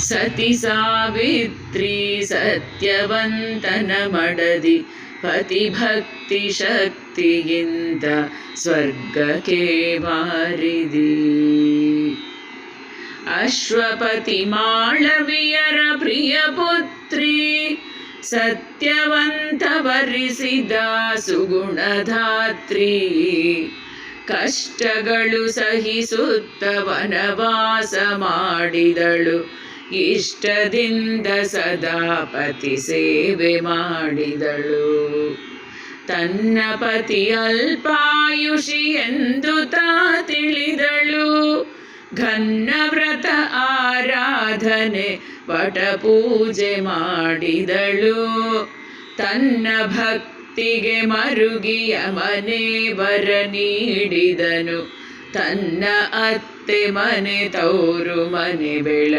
ಸತಿ ಸಾವಿತ್ರಿ ಸತ್ಯವಂತನ ಮಡದಿ, ಪತಿಭಕ್ತಿ ಶಕ್ತಿಗಿಂತ ಸ್ವರ್ಗಕ್ಕೆ ಮಾರಿದಿ ಅಶ್ವಪತಿ ಮಾಳವಿಯರ ಪ್ರಿಯ ಪುತ್ರಿ, ಸತ್ಯವಂತ ವರಿಸಿದ ಸುಗುಣಧಾತ್ರಿ. ಕಷ್ಟಗಳು ಸಹಿಸುತ್ತ ವನವಾಸ ಮಾಡಿದಳು ಇಷ್ಟದಿಂದ ಸದಾ ಪತಿ ಸೇವೆ ಮಾಡಿದಳು. ತನ್ನ ಪತಿ ಅಲ್ಪಾಯುಷಿ ಎಂದು ತಾ ತಿಳಿದಳು. ಘನ್ನ ವ್ರತ ಆರಾಧನೆ ಪಟ ಪೂಜೆ ಮಾಡಿದಳು. ತನ್ನ ಭಕ್ತಿಗೆ ಮರುಗಿಯ ಮನೆ ವರ ನೀಡಿದನು. ತನ್ನ ಅತ್ತೆ ಮನೆ ತವರು ಮನೆ ಬೆಳ